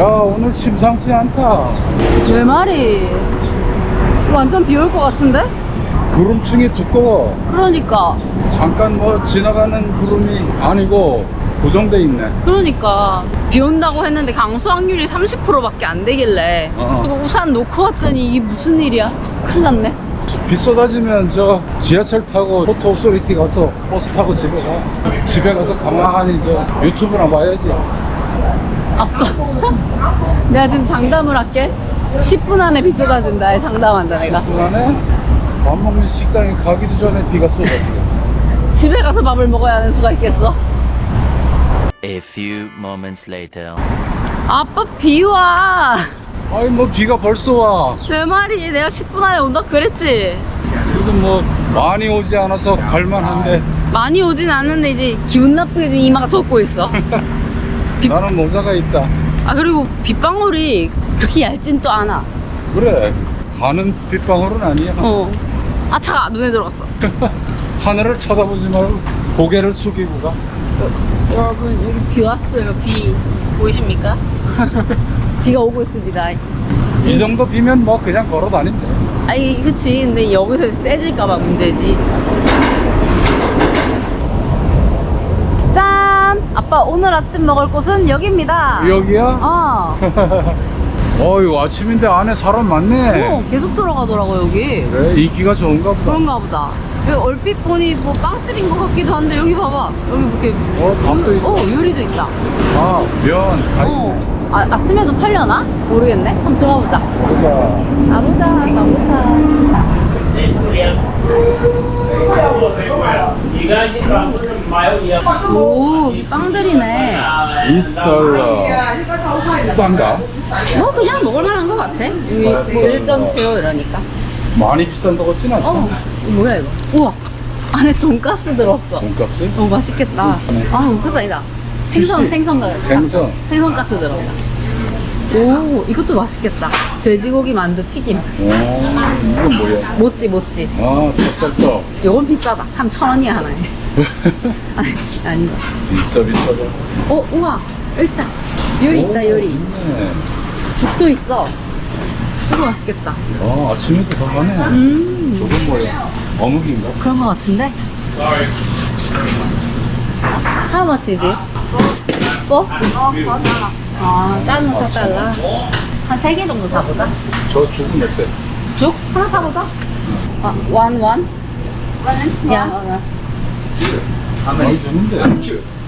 야 오늘 심상치 않다. 내 말이? 완전 비 올 것 같은데? 구름층이 두꺼워. 그러니까. 잠깐 뭐 지나가는 구름이 아니고 고정돼 있네. 그러니까. 비 온다고 했는데 강수 확률이 30%밖에 안 되길래 어. 우산 놓고 왔더니 이게 무슨 일이야? 큰일 났네. 비 쏟아지면 저 지하철 타고 포토 오소리티 가서 버스 타고 집에 가. 집에 가서 가만히 저 유튜브나 봐야지 아빠 내가 지금 장담을 할게. 10분 안에 비 쏟아진다. 장담한다 내가. 그간에 밥 먹는 식당에 가기도 전에 비가 쏟아지고 집에 가서 밥을 먹어야 하는 수가 있겠어? A few moments later. 아빠 비 와. 아니 뭐 비가 벌써 와. 내 말이 내가 10분 안에 온다? 그랬지. 그래도 뭐 많이 오지 않아서 갈만한데. 많이 오진 않는데 이제 기분 나쁘게 지금 이마가 젖고 있어. 비- 나는 모자가 있다. 아 그리고 빗방울이 그렇게 얇진 또 않아. 그래. 가는 빗방울은 아니야. 어. 아차가 눈에 들어갔어. 하늘을 쳐다보지 말고 고개를 숙이고 가. 여러분 여기 비 왔어요. 비 보이십니까? 비가 오고 있습니다. 이 정도 비면 뭐 그냥 걸어 다닌대. 아니 그치. 근데 여기서 세질까봐 문제지 오늘 아침 먹을 곳은 여기입니다. 여기야? 어, 어휴 아침인데 안에 사람 많네. 어 계속 들어가더라고 여기. 그래? 인기가 좋은가 보다. 그런가 보다. 여기 얼핏 보니 뭐 빵집인 것 같기도 한데 여기 봐봐. 여기 뭐 이렇게 어 밥도 있고. 어 요리도 있다. 아 면. 다 있네 어. 아, 아침에도 팔려나? 모르겠네. 한번 들어가보자. 보자. 가보자 가보자 오, 이 빵들이네. 2달러 싼가? 뭐 그냥 먹을만한 것 같아. 여기 1.75 이러니까. 많이 비싼다고 했진 않아 어, 뭐야 이거? 우와, 안에 돈가스 들었어. 돈가스? 어, 맛있겠다. 아, 돈가스 아니다. 생선, 피시. 생선 가스. 생선. 생선가스 들어가. 오, 이것도 맛있겠다. 돼지고기 만두 튀김. 오 이건 뭐야? 모찌, 모찌. 아 찹쌀떡 요건 비싸다. 3,000원이야 하나에. 아니, 아니다. 진짜 비싸다 어, 우와, 여기 있다. 요리 있다, 오, 요리. 있네. 죽도 있어. 이거 맛있겠다. 아 아침에도 다 가네 음, 저건 뭐야? 어묵인가? 그런 거 같은데? How much is this? 뭐? 아, 짜는 4달러. 한 3개 정도 사보자. 저 죽은 몇 대? 죽? 하나 사보자. 아, one, one? 야, 많이 주는데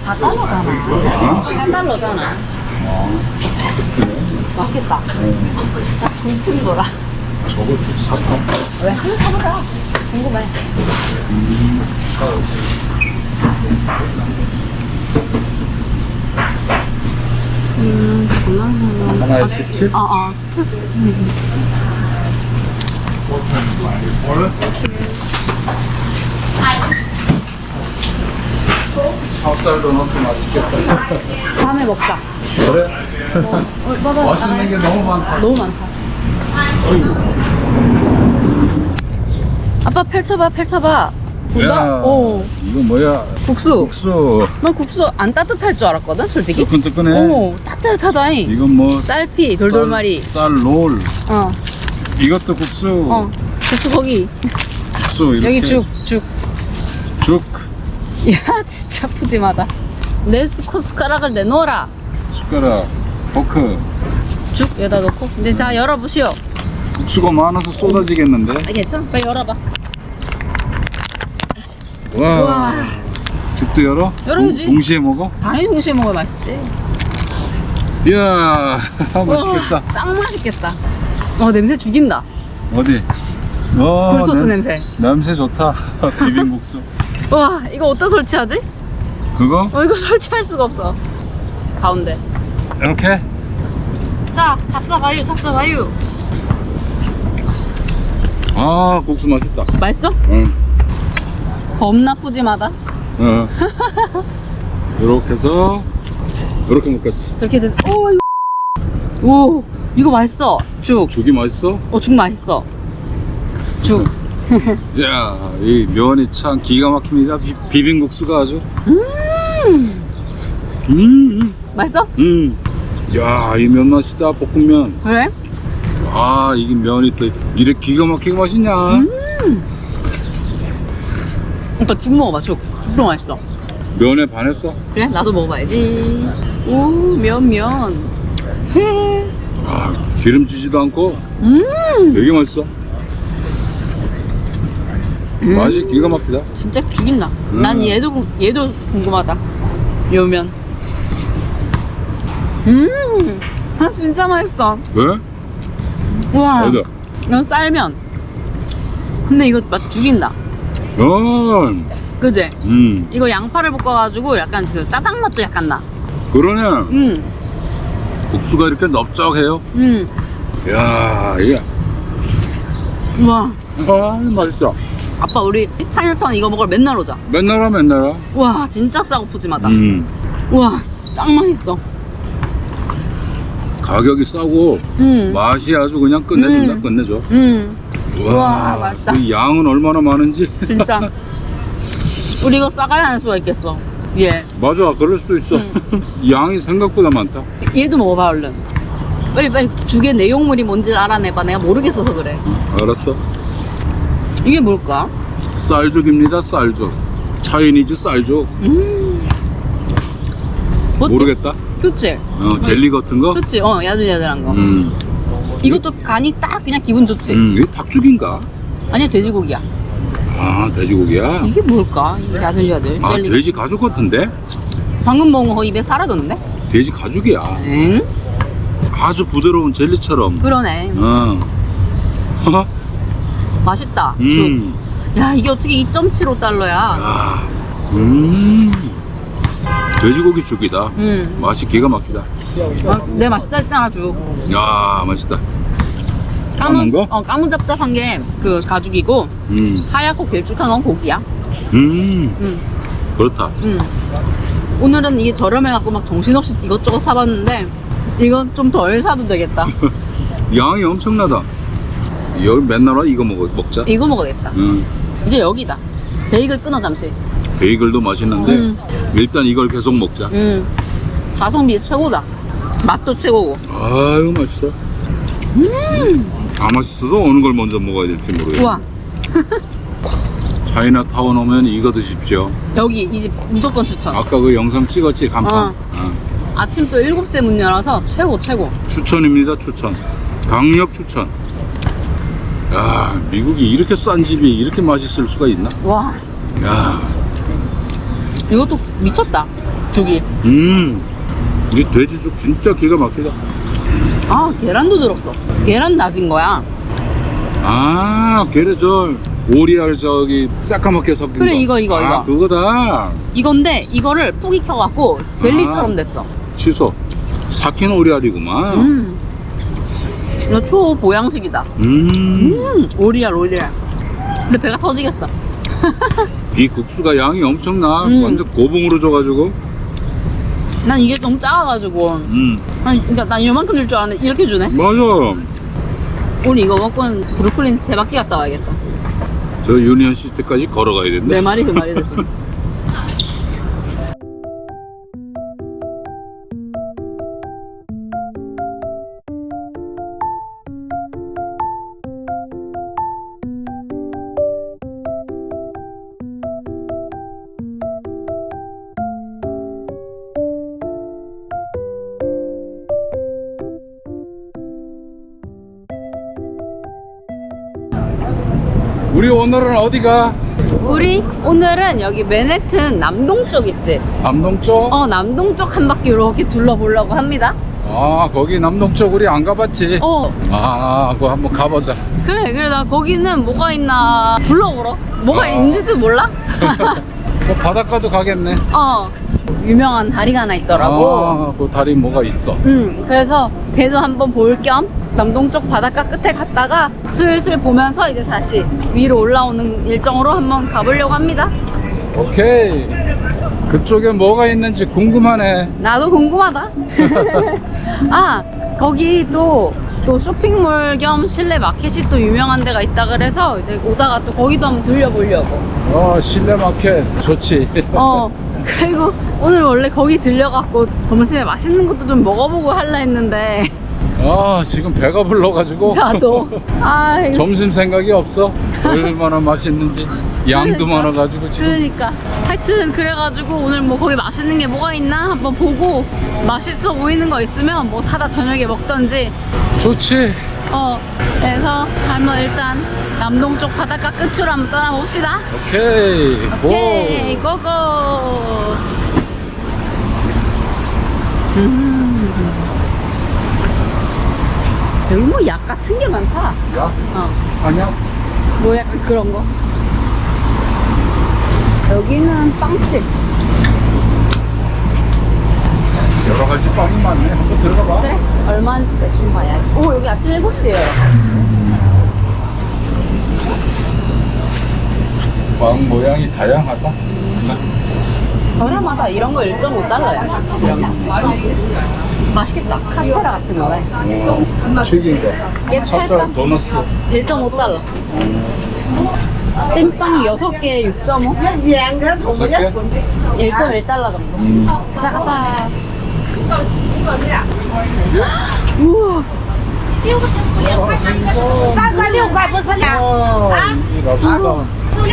4달러잖아. 4달러잖아. 아 그렇네 맛있겠다. 나 군침 돌아. 저거 죽 사탕 왜? 하나 사보자. 궁금해. 음, 잠깐만. 하나에 17? 어, 어. 참. 찹쌀도 넣어서 맛있겠다 다음에 먹자. 그래? 어, 봐봐. 맛있는 게 너무 많다 너무 많다. 아빠 펼쳐봐, 펼쳐봐. 야 어, 이거 뭐야 국수. 국수 난 국수 안 따뜻할 줄 알았거든, 솔직히. 뜨끈뜨끈해 오, 따뜻하다잉. 이건 뭐 쌀피, 쌀- 돌돌말이. 쌀롤 어, 이것도 국수 어. 국수 거기. 국수 이렇게 여기 죽, 죽. 죽 야, 진짜 푸짐하다. 내 숟- 숟가락을 내놓아라. 숟가락 포크 죽 여기다 놓고. 이제 자, 열어보시오. 국수가 많아서 쏟아지겠는데 아, 괜찮아? 빨리 열어봐. 와 우와. 죽도 열어? 열어야지. 동, 동시에 먹어? 당연히 동시에 먹어야 맛있지. 이야 맛있겠다 우와, 짱 맛있겠다. 어, 냄새 죽인다. 어디? 어, 굴소스 냄- 냄새. 냄새 좋다 비빔국수 와, 이거 어디다 설치하지? 그거? 어, 이거 설치할 수가 없어. 가운데. 이렇게? 자, 잡사봐요, 잡사봐요. 아 국수 맛있다 맛있어? 응. 겁나 푸짐하다. 어. 이렇게 해서 이렇게 먹겠어 그렇게 된, 오, 이거. 오, 이거 맛있어. 죽. 죽이 맛있어? 어, 죽 맛있어. 죽. 야, 이 면이 참 기가 막힙니다. 비, 비빔국수가 아주. 음. 음. 맛있어? 음. 야, 이 면 맛있다, 볶음면. 왜? 아, 이게 면이 또 이렇게 기가 막히게 맛있냐? 오빠 죽 먹어봐 죽 죽도 맛있어 면에 반했어? 그래 나도 먹어봐야지 오면면 해 아, 기름지지도 않고 음, 되게 맛있어. 맛이 기가 막히다. 진짜 죽인다 음. 난 얘도 궁- 얘도 궁금하다 요면 음 아, 진짜 맛있어 왜? 우와 맞아. 이건 쌀면 근데 이거 맛 죽인다 어, 그제 음, 이거 양파를 볶아가지고 약간 그 짜장 맛도 약간 나 그러네. 음, 국수가 이렇게 넓적해요. 음. 야, 이게, 우와 아, 맛있다. 아빠 우리 차이나타운 이거 먹으러 맨날 오자 맨날 와, 맨날 와. 와 진짜 싸고 푸짐하다 음, 우와 짱 맛있어 가격이 싸고 음. 맛이 아주 그냥 끝내준다, 음. 끝내줘. 음. 우와, 맛있다. 그 양은 얼마나 많은지. 진짜 우리 이거 싸가야 할 수가 있겠어 예 맞아, 그럴 수도 있어. 음. 양이 생각보다 많다. 얘도 먹어봐 얼른 빨리 빨리 죽의 내용물이 뭔지 알아내봐 내가 모르겠어서 그래 알았어. 이게 뭘까? 쌀죽입니다, 쌀죽. 차이니즈 쌀죽. 음 뭐, 모르겠다. 그치? 어, 젤리 같은 거? 그치? 어 야들야들한 거 음, 이것도 간이 딱 그냥 기분 좋지? 음, 이게 닭죽인가? 아니야 돼지고기야 아, 돼지고기야? 이게 뭘까? 야들야들 아, 젤리 돼지 가죽 같은데? 방금 먹은 거 입에 사라졌는데? 돼지 가죽이야. 엥? 아주 부드러운 젤리처럼. 그러네 어. 맛있다 음. 죽. 야 이게 어떻게 2.75달러야 야. 음. 돼지고기 죽이다. 음. 맛이 기가 막히다. 아, 내 맛있다 했잖아 죽 야, 맛있다. 까문 거? 어 까문잡잡한 게 그 가죽이고 음. 하얗고 길쭉한 건 고기야 음. 음. 그렇다. 음. 오늘은 이게 저렴해갖고 막 정신없이 이것저것 사봤는데 이건 좀 덜 사도 되겠다 양이 엄청나다. 여기 맨날 와 이거 먹어, 먹자. 이거 먹어야겠다 음. 이제 여기다 베이글 끊어 잠시 베이글도 맛있는데 음. 일단 이걸 계속 먹자. 음. 가성비 최고다 맛도 최고고 아유 맛있어. 다 맛있어서 어느 걸 먼저 먹어야 될지 모르겠어. 우와 차이나타운 오면 이거 드십시오. 여기 이 집 무조건 추천 아까 그 영상 찍었지 간판. 어. 어. 아침 또 7시에 문 열어서 최고 최고 추천입니다 추천. 강력 추천. 야 미국이 이렇게 싼 집이 이렇게 맛있을 수가 있나? 와 야, 이것도 미쳤다 죽이 음, 이 돼지죽 진짜 기가 막히다. 아 계란도 들었어 계란 다진 거야 아, 걔네 저 오리알 저기 새까맣게 섞인 그래, 거. 이거, 이거, 아, 이거. 그거다. 이건데 이거를 푹 익혀갖고 젤리처럼 아. 됐어 취소. 삭힌 오리알이구만. 음 이거 초보양식이다 음. 음 오리알 오리알 근데 배가 터지겠다 이 국수가 양이 엄청나. 음. 완전 고봉으로 줘가지고. 난 이게 너무 작아가지고 음, 아니 그러니까 난 이만큼 줄 줄 알았는데 이렇게 주네 맞아. 오늘 이거 먹고는 브루클린 세 바퀴 갔다 와야겠다 저 유니언 시티까지 걸어가야 된다. 내 말이 그 말이 되죠 오늘은 어디가? 우리 오늘은 여기 맨해튼 남동쪽 있지? 남동쪽? 어 남동쪽 한 바퀴 이렇게 둘러보려고 합니다 아, 거기 남동쪽 우리 안 가봤지? 어 아, 그거 한번 가보자. 그래 그래 나 거기는 뭐가 있나 둘러보러 뭐가 아. 있는지도 몰라? 저 바닷가도 가겠네. 어 유명한 다리가 하나 있더라고 아, 그 다리 뭐가 있어. 음 그래서 걔도 한번 볼 겸 남동쪽 바닷가 끝에 갔다가 슬슬 보면서 이제 다시 위로 올라오는 일정으로 한번 가보려고 합니다 오케이. 그쪽에 뭐가 있는지 궁금하네. 나도 궁금하다 아 거기 또, 또 쇼핑몰 겸 실내 마켓이 또 유명한 데가 있다 그래서 이제 오다가 또 거기도 한번 들려보려고 어, 실내 마켓 좋지. 어 그리고 오늘 원래 거기 들려갖고 점심에 맛있는 것도 좀 먹어보고 할라 했는데 아 지금 배가 불러가지고. 나도. 아 이거 점심 생각이 없어. 얼마나 맛있는지. 양도 그러니까. 많아가지고 지금. 그러니까. 하여튼 그래가지고 오늘 뭐 거기 맛있는 게 뭐가 있나 한번 보고 맛있어 보이는 거 있으면 뭐 사다 저녁에 먹던지. 좋지. 어. 그래서 한번 일단 남동 쪽 바닷가 끝으로 한번 떠나봅시다. 오케이. 오케이. 고 고고. 음. 뭐약 같은 게 많다 야 어. 아니야 뭐 약간 그런 거. 여기는 빵집. 여러 가지 빵이 많네 한번 들어가 봐 그래? 얼마인지 대충 봐야지. 오, 여기 아침 7시에요. 빵 모양이 다양하다 저렴하다. 이런 거 1.5달러야. 이런 거. 맛있겠다. 카스테라 같은 거네. 어, 튀긴 거 이게 찹쌀 찰빵 도너스 1.5달러. 찐빵 6개 6.5? 여섯 개 1.1달러 정도. 음. 가자, 가자. 우와. 三块六块不是两 와, 이 랍스터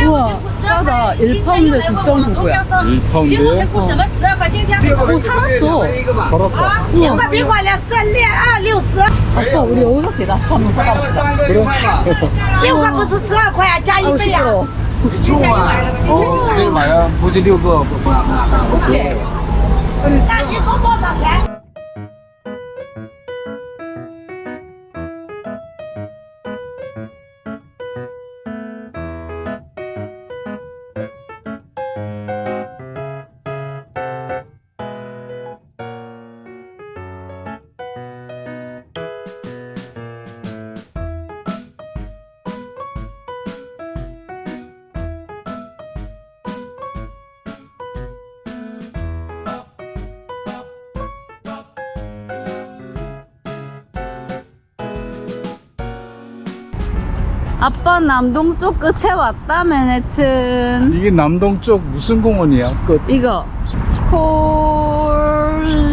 우와. 싸다. 1파운드에 9.9고야. 1파운드에 怎么十二块？今天 오, 살았어. 살았다 六块宾馆两四两二六十， 아빠, 우리 여기서 대답 한번 사가보자. 그래? 六块不是十二块啊，加一 아우, 份呀。 시끄러워. 今天就买了，今天就买了。买啊不是六个 오케이. 那你收多少钱？ 아빠 남동쪽 끝에 왔다 맨해튼. 이게 남동쪽 무슨 공원이야? 끝. 이거.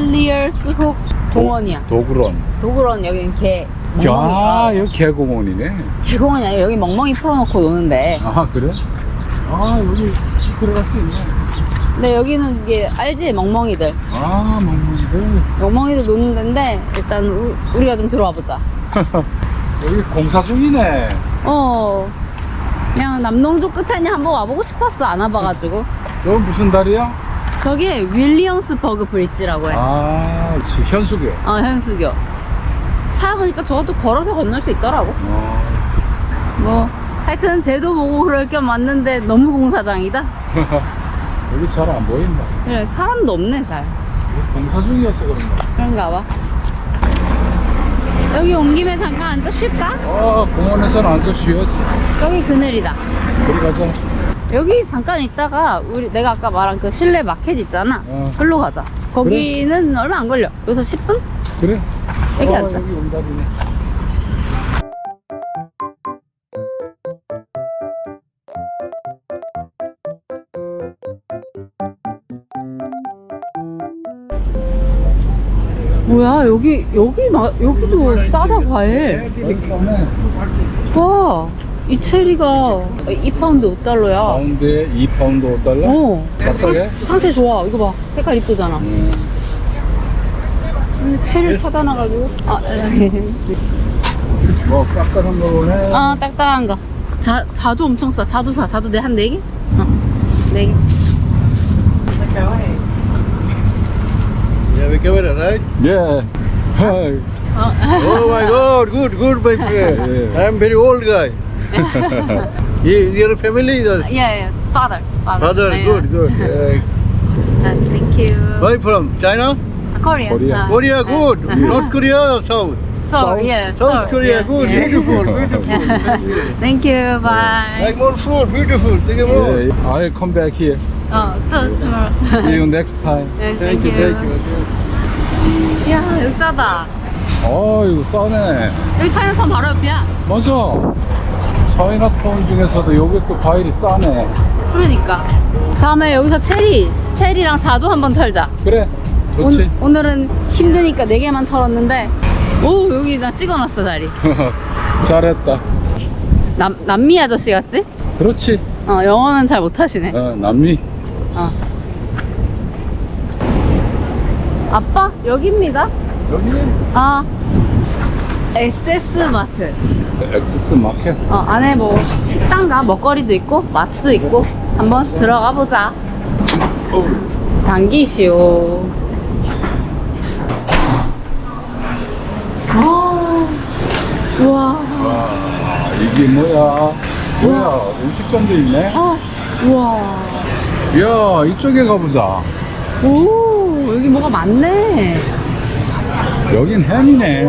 콜리얼스 훅 동원이야. 도구런. 도그런 여기는 개. 야 멍멍이. 여기 개공원이네. 개공원이 아니라 여기 멍멍이 풀어놓고 노는데. 아 그래? 아 여기 들어갈 수 있네. 근데 여기는 이게 알지? 멍멍이들. 아 먹는데 멍멍이들 노는 데인데 일단 우, 우리가 좀 들어와 보자. 여기 공사 중이네 어 그냥 남동쪽 끝에 그냥 한번 와보고 싶었어 안 와봐가지고 저 무슨 다리야? 저게 윌리엄스버그 브릿지라고 해아 그치 현수교 어, 현수교. 찾아보니까 저것도 걸어서 건널 수 있더라고. 어. 뭐, 하여튼 쟤도 보고 그럴 겸 왔는데 너무 공사장이다. 여기 잘 안 보인다 그래, 사람도 없네, 잘. 공사 중이어서 그런가 그런가 봐. 여기 온 김에 잠깐 앉아 쉴까? 아 공원에서는 앉아 쉬어야지 여기 그늘이다. 우리 가자 여기 잠깐 있다가 우리 내가 아까 말한 그 실내 마켓 있잖아. 어. 글로 가자. 거기는 얼마 안 걸려. 여기서 10분? 그래 여기 어, 앉자. 여기 온다리네 뭐야, 여기, 여기, 마, 여기도 싸다, 과일. 여기 싸네 와, 이 체리가 2파운드 5달러야. 가운데 2파운드 5달러? 어. 납작해? 상태 좋아. 이거 봐. 색깔 이쁘잖아. 음. 근데 채를 사다 놔가지고. 아, 뭐 깎아놓은 거 보네 아, 딱딱한 거. 자, 자두 엄청 싸. 자두 사. 자두 내 한 네 개? 어. 네 개. Have you covered it, right? Yeah. Hi. Oh. oh my god, good, good, my friend. Yeah. I am very old guy. you, your family is? Yeah, yeah. Father. Father, Father yeah. good, good. Uh, uh, thank you. Where from? China? Uh, Korea. Korea, uh, Korea uh, good. Uh, North Korea or South? South, yeah. South, Korea, yeah, good, yeah. beautiful, beautiful. Thank you, bye. Like more food, beautiful. Thank you more. Yeah, I'll come back here. Oh, tomorrow. See you next time. Yeah, thank, thank, you. you. Thank you. 야, 여기 싸다. 어 이거 싸네 여기 차이나타운 바로 옆이야. 맞아 차이나타운 중에서도 여기 또 과일이 싸네 그러니까. 다음에 여기서 체리 체리랑 자두 한번 털자. 그래 좋지 오, 오늘은 힘드니까 네 개만 털었는데 오 여기 나 찍어놨어 자리. 잘했다 남 남미 아저씨 같지? 그렇지 어 영어는 잘 못하시네. 어, 남미 어. 아빠 여기입니다. 여기 아 SS 마트. 엑세스 마켓 어 안에 뭐 식당과 먹거리도 있고 마트도 있고 한번 들어가 보자. 당기시오. 아, 우와. 아, 이게 뭐야 뭐야 음식점도 있네 아, 우와. 야 이쪽에 가보자 오, 여기 뭐가 많네. 여긴 햄이네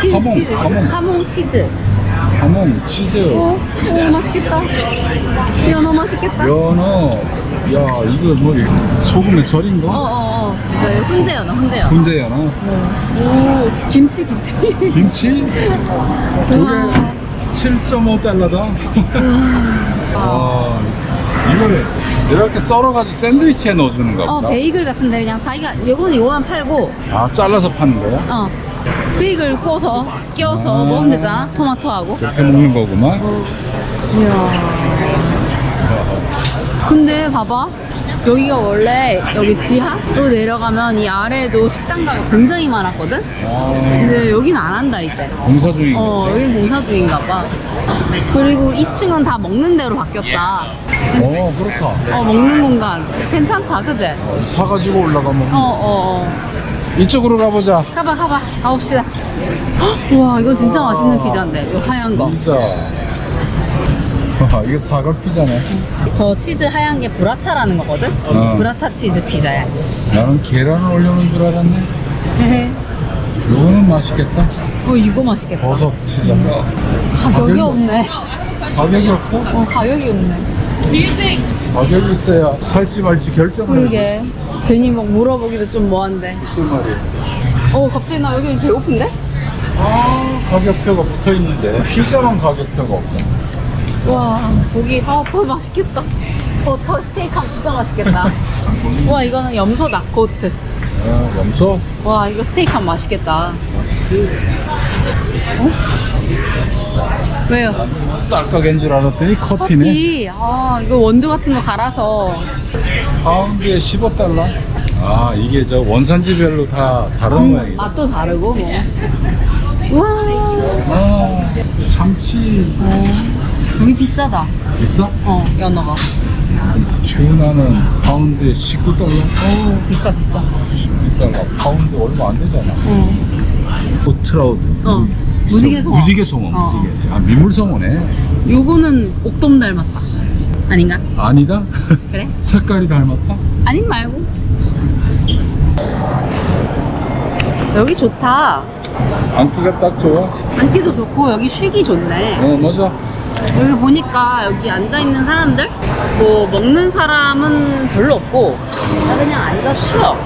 치즈, 하몽, 치즈. 하몽. 하몽 치즈. 하몽 치즈 오, 오, 맛있겠다. 연어 맛있겠다. 연어 야 이거 뭐 소금에 절인 어, 거? 어, 어. 그 훈제 연어, 훈제 연어. 훈제 연어 오, 김치, 김치. 김치 두개 7.5달러다 아 이걸 이렇게 썰어가지고 샌드위치에 넣어주는가 어, 보다 베이글 같은데 그냥 자기가 요거는 요거만 팔고 아 잘라서 파는 거야? 어. 베이글 구워서 끼워서 아. 먹으면 되잖아. 토마토하고. 그렇게 먹는 거구만 근데 봐봐. 여기가 원래 여기 지하로 내려가면 이 아래에도 식당가 굉장히 많았거든? 아, 근데 여긴 안 한다 이제. 공사 중인 어, 여긴 공사 중인가 봐. 그리고 2층은 다 먹는 데로 바뀌었다. 어 그렇다 어, 먹는 공간. 괜찮다, 그제? 어, 사가지고 올라가면 어, 어, 어. 이쪽으로 가보자 가봐, 가봐. 가봅시다. 헉, 우와, 이거 진짜 맛있는 피자인데. 이 하얀 거. 피자 이게 사과 피자네 저 치즈 하얀 게 브라타라는 거거든? 어. 브라타 치즈 피자야. 나는 계란을 올려놓은 줄 알았네 이거는 맛있겠다 어, 이거 맛있겠다. 버섯 치즈 가격이 가격이- 없네. 가격이 없어? 어, 가격이 없네. 가격이 있어야 살지 말지 결정을 그러게. 괜히 막 물어보기도 좀 뭐한데. 무슨 말이야 어, 갑자기 나 여기 배고픈데? 아 가격표가 붙어있는데 피자만 가격표가 없다 와, 고기, 아, 어, 맛있겠다. 버터 스테이크함 진짜 맛있겠다. 와, 이거는 염소다, 고츠. 아, 염소? 와, 이거 스테이크함 맛있겠다. 어? 왜요? 쌀가게인 줄 알았더니 커피네 커피. 아, 이거 원두 같은 거 갈아서. 파운드에 15달러 아 이게 저 원산지별로 다 다른 모양이다 맛도 다르고, 뭐. 와, 아 참치 여기 비싸다. 비싸? 어, 연어가. 튜나는 파운드에 19달러 오, 비싸, 비싸. 19달러 파운드 얼마 안 되잖아 어. 오트라우드 어. 무지개 송어. 무지개 송어 어. 무지개 아 민물송어네 요거는 옥돔 닮았다. 아닌가? 아니다? 그래? 색깔이 닮았다? 아닌 말고. 여기 좋다. 안기가 딱 좋아 앉기도 좋고 여기 쉬기 좋네. 어 맞아 여기 보니까 여기 앉아 있는 사람들 뭐 먹는 사람은 별로 없고 다 그냥 앉아 쉬어.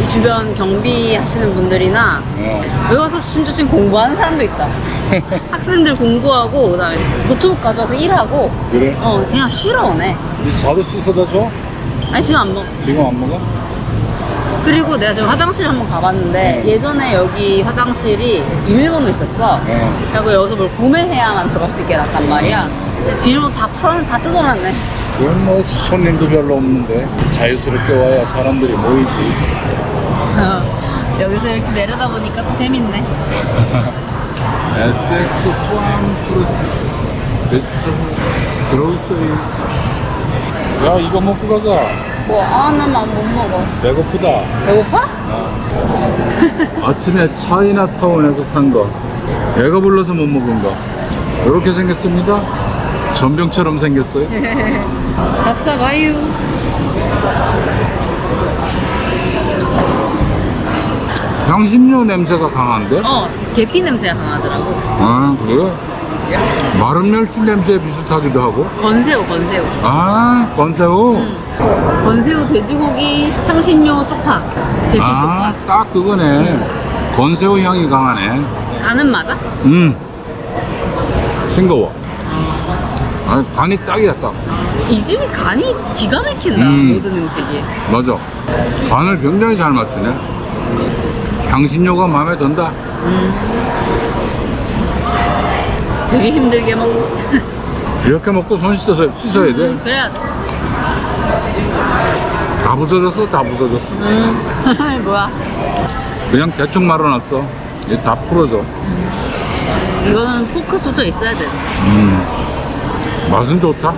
이 주변 경비하시는 분들이나 어. 와서 심지어 공부하는 사람도 있다. 학생들 공부하고 그다음에 노트북 가져와서 일하고 그래? 어 그냥 쉬러 오네. 이 자도 씻어다 줘? 아니 지금 안 먹. 지금 안 먹어? 그리고 내가 지금 화장실 한번 가봤는데 예전에 여기 화장실이 비밀번호 있었어. 어. 그리고 여기서 뭘 구매해야만 들어갈 수 있게 해놨단 말이야. 근데 비밀번호 다 풀어 다 뜯어놨네. 이건 뭐 손님도 별로 없는데 자유스럽게 와야 사람들이 모이지 여기서 이렇게 내려다 보니까 또 재밌네. SX 포함 프로 그로서리 야 이거 먹고 가자. 뭐 하나만 못 먹어. 배고프다. 배고파? 아침에 차이나타운에서 산 거. 배가 불러서 못 먹은 거. 이렇게 생겼습니다. 전병처럼 생겼어요. 잡숴봐요. 향신료 냄새가 강한데? 어, 계피 냄새가 강하더라고. 아 그래? 마른 멸치 냄새 비슷하기도 하고 건새우, 건새우. 아 건새우 건새우 돼지고기 향신료 쪽파. 계피 아딱 그거네 건새우 향이 강하네 쪽파. 간은 맞아? 음 싱거워 아 간이 딱이야 딱 이 집이 간이 기가 막힌다 음. 모든 음식이 맞아. 간을 굉장히 잘 맞추네. 향신료가 마음에 든다. 되게 힘들게 먹고 이렇게 먹고 손 씻어서 씻어야 돼. 음, 그래야 다 부서졌어, 다 부서졌어. 음 뭐야 그냥 대충 말아놨어. 이게 다 풀어져. 이거는 포크 수저 있어야 돼 음. 맛은 좋다.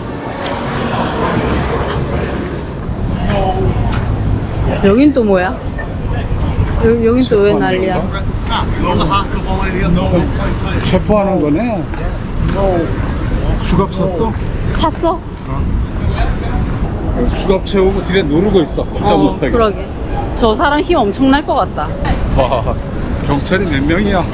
여긴 또 뭐야? 여, 여긴 또 왜 난리야? 체포하는 거네. 수갑 샀어? 찼어? 수갑 채우고 뒤에 누르고 있어. 꼼짝 어 못하게. 그러게 저 사람 힘 엄청날 것 같다 와, 경찰이 몇 명이야?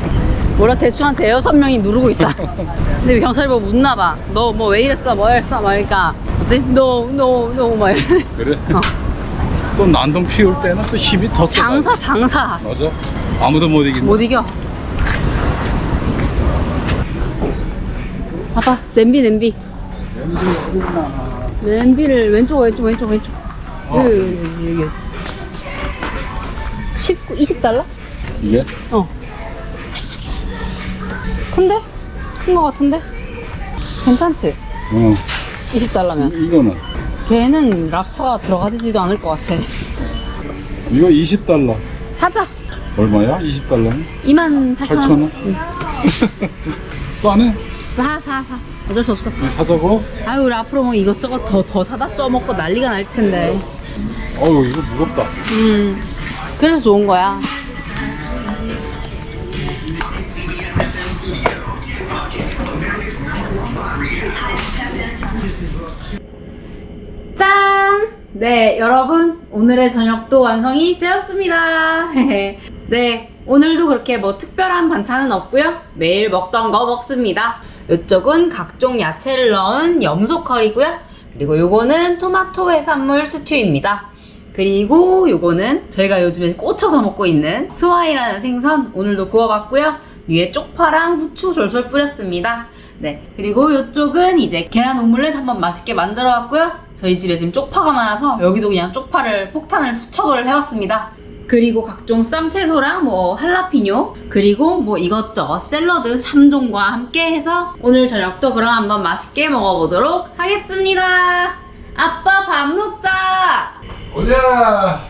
뭐라 대충 한 대여섯 명이 누르고 있다 근데 경찰이 뭐 묻나 봐 너 뭐 왜 이랬어 뭐 이랬어 막 이러니까 뭐지? no no no 막 이러네 그래? 어. 또 난동 피울 때는 또 힘이 더 세. 장사 장사 맞아. 아무도 못 이긴다. 못 이겨 봐봐 냄비 냄비 냄비를 왼쪽 왼쪽 왼쪽 왼쪽 여기 여기 여기 19, 20달러? 이게? 어 큰데? 큰 거 같은데? 괜찮지? 어. 20달러면 이- 이거는 걔는 랍스타가 들어가지지도 않을 것 같아 이거 20달러. 사자 얼마야? 20달러는? 2만 8천 8천 원? 싸네. 사 사 사 어쩔 수 없어 이거 사자고? 아유 우리 앞으로 뭐 이것저것 더 더 사다 쪄먹고 난리가 날 텐데 어우 이거 무겁다. 음 그래서 좋은 거야 짠! 네, 여러분, 오늘의 저녁도 완성이 되었습니다. 네, 오늘도 그렇게 뭐 특별한 반찬은 없고요. 매일 먹던 거 먹습니다. 이쪽은 각종 야채를 넣은 염소 커리고요. 그리고 요거는 토마토 해산물 스튜입니다. 그리고 요거는 저희가 요즘에 꽂혀서 먹고 있는 스와이라는 생선 오늘도 구워봤고요. 위에 쪽파랑 후추 솔솔 뿌렸습니다. 네. 그리고 이쪽은 이제 계란 오믈렛 한번 맛있게 만들어 왔고요. 저희 집에 지금 쪽파가 많아서 여기도 그냥 쪽파를 폭탄을 투척을 해봤습니다. 그리고 각종 쌈채소랑 뭐 할라피뇨 그리고 뭐 이것저것 샐러드 3종과 함께 해서 오늘 저녁도 그럼 한번 맛있게 먹어보도록 하겠습니다. 아빠 밥 먹자. 오자.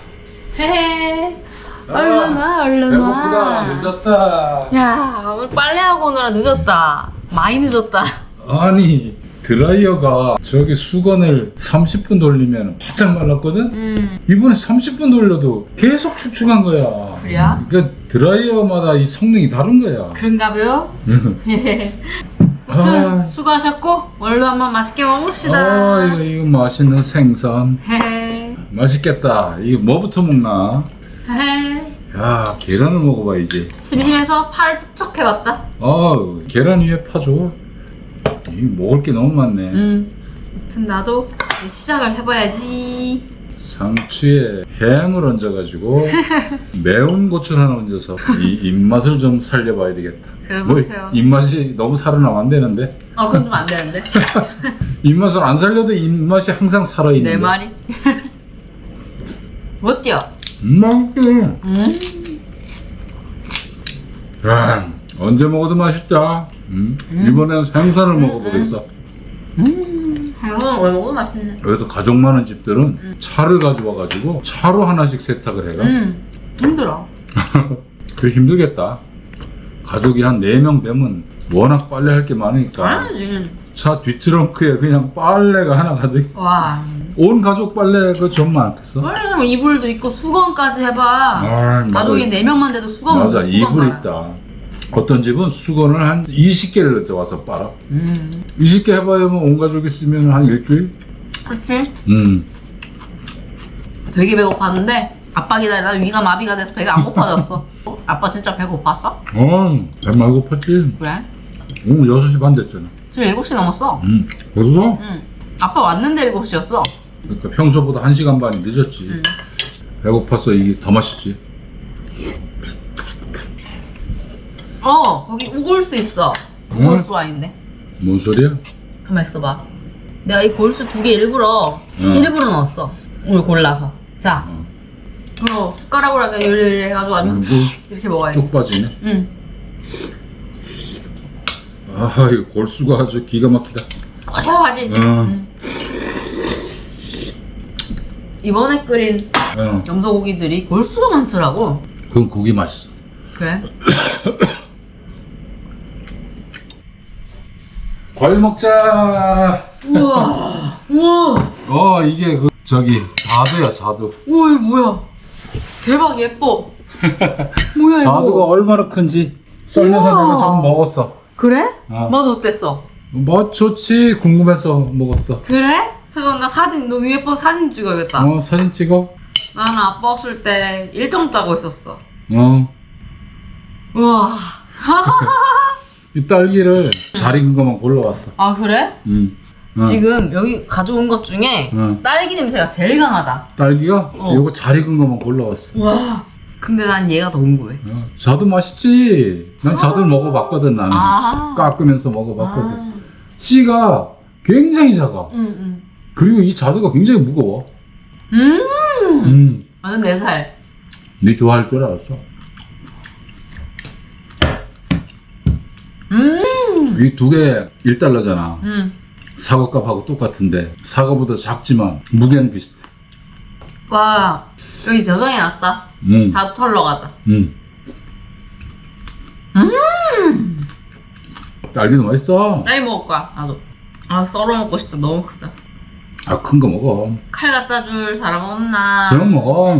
헤헤. 얼른 와, 얼른 와. 늦었다. 야, 오늘 빨래하고 오느라 늦었다. 많이 늦었다. 아니 드라이어가 저기 수건을 30분 돌리면 바짝 말랐거든? 음, 이번에 30분 돌려도 계속 축축한 거야. 그래요? 그러니까 드라이어마다 이 성능이 다른 거야. 그런가 봐요. 아, 수고하셨고, 오늘도 한번 맛있게 먹읍시다. 아 이거, 이거 맛있는 생선. 헤헤. 맛있겠다. 이거 뭐부터 먹나? 헤헤. 야, 계란을 먹어봐야지. 심심해서 팔 투척 해봤다. 아, 계란 위에 파줘. 이거 먹을 게 너무 많네. 음. 아무튼 나도 이제 시작을 해봐야지. 상추에 햄을 얹어가지고 매운 고추를 하나 얹어서 이 입맛을 좀 살려봐야 되겠다. 그래보세요. 뭐, 입맛이 너무 살아나면 안 되는데 어, 그건 좀 안 되는데. 입맛을 안 살려도 입맛이 항상 살아있는 내 말이. 못 뛰어. 맛있게. 음. 야, 언제 먹어도 맛있다. 음? 이번엔 생선을 먹어보겠어. 이건 왜 먹어도 맛있네. 여기도 가족 많은 집들은 차를 가져와가지고 차로 하나씩 세탁을 해가. 음. 힘들어. 그 힘들겠다. 가족이 한 4명 되면 워낙 빨래 할 게 많으니까 당연하지. 차 뒤트렁크에 그냥 빨래가 하나 가득 와. 온 가족 빨래가 좀 많겠어. 원래 뭐 이불도 있고 수건까지 해봐. 아, 가족이 맞아. 4명만 돼도 수건 맞아 수건 이불 빨아. 있다. 어떤 집은 수건을 한 20개를 와서 빨아. 음. 20개 해봐야 뭐온 가족이 쓰면 한 일주일? 그렇지. 음. 되게 배고팠는데 아빠 기다리다 위가 마비가 돼서 배가 안 고파졌어. 어? 아빠 진짜 배고팠어? 어, 배 많이 고팠지. 그래? 오늘 6시 반 됐잖아. 지금 7시 넘었어. 음. 벌써? 응. 아빠 왔는데 7시였어. 그러니까 평소보다 1시간 반이 늦었지. 음. 배고파서 이게 더 맛있지. 어, 거기 우골수 있어. 응? 우골수 와인데. 뭔 소리야? 한번 있어봐. 내가 이 골수 두 개 일부러 응. 일부러 넣었어. 오늘 골라서. 자. 응. 그럼 숟가락으로 약간 요리를 해가지고 아니면 뭐, 이렇게 먹어야 돼. 쭉 빠지네. 응. 아, 이거 골수가 아주 기가 막히다. 고소하지. 응. 이번에 끓인 응. 염소고기들이 골수가 많더라고. 그건 국이 맛있어. 그래? 과일 먹자. 우와. 우와. 어, 이게 그 저기 자두야, 자두. 우와 이거 뭐야? 대박 예뻐. 뭐야 이거? 자두가 얼마나 큰지 썰면서 우와. 내가 조금 먹었어. 그래? 어. 맛 어땠어? 뭐 좋지 궁금해서 먹었어. 그래? 잠깐 나 사진 너무 예뻐서 사진 찍어야겠다. 어 사진 찍어. 나는 아빠 없을 때 일정 짜고 있었어. 어. 우와. 이 딸기를 잘 익은 것만 골라왔어. 아 그래? 음. 어. 지금 여기 가져온 것 중에 응. 딸기 냄새가 제일 강하다. 딸기가 어. 이거 잘 익은 것만 골라왔어. 와. 근데 난 얘가 더 궁금해. 어, 자두 맛있지. 난 자두 먹어봤거든 나는. 아. 깎으면서 먹어봤거든. 아. 씨가 굉장히 작아. 응, 응. 그리고 이 자두가 굉장히 무거워. 음. 음. 완전 내 살. 네 좋아할 줄 알았어. 음. 이 두 개 1달러잖아. 음. 사과값하고 똑같은데 사과보다 작지만 무게는 비슷해. 와. 여기 저장해 놨다. 음. 자두 털러 가자. 음. 음. 딸기도 맛있어. 빨리 먹을 거야. 나도. 아 썰어 먹고 싶다. 너무 크다. 아 큰 거 먹어. 칼 갖다 줄 사람 없나? 그럼 먹어.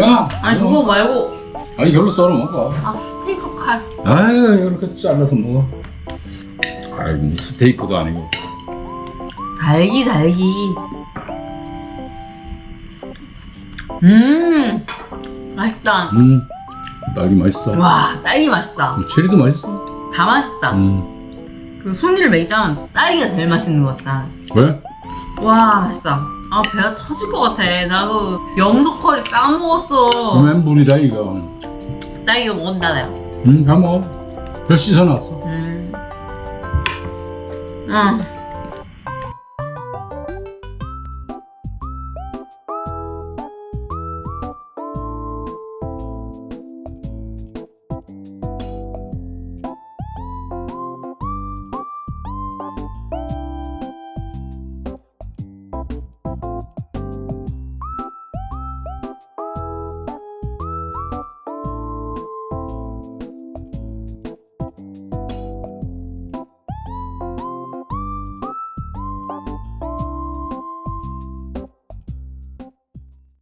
야. 아니 뭐. 그거 말고 아니 이걸로 썰어 먹어. 아 스테이크 칼. 아유 이렇게 잘라서 먹어. 아이 스테이크도 아니고. 달기 달기. 음. 맛있다. 음. 딸기 맛있어. 와 딸기 맛있다. 체리도 맛있어. 다 맛있다. 음. 그 순위를 매기자면 딸기가 제일 맛있는 것 같다. 왜? 와 맛있다. 아 배가 터질 것 같아. 나그 염소 커리 싸 먹었어. 웬 물이다 이거. 딸기가 먹는다 내가. 음, 다 먹어. 별 씻어놨어. 음. 응.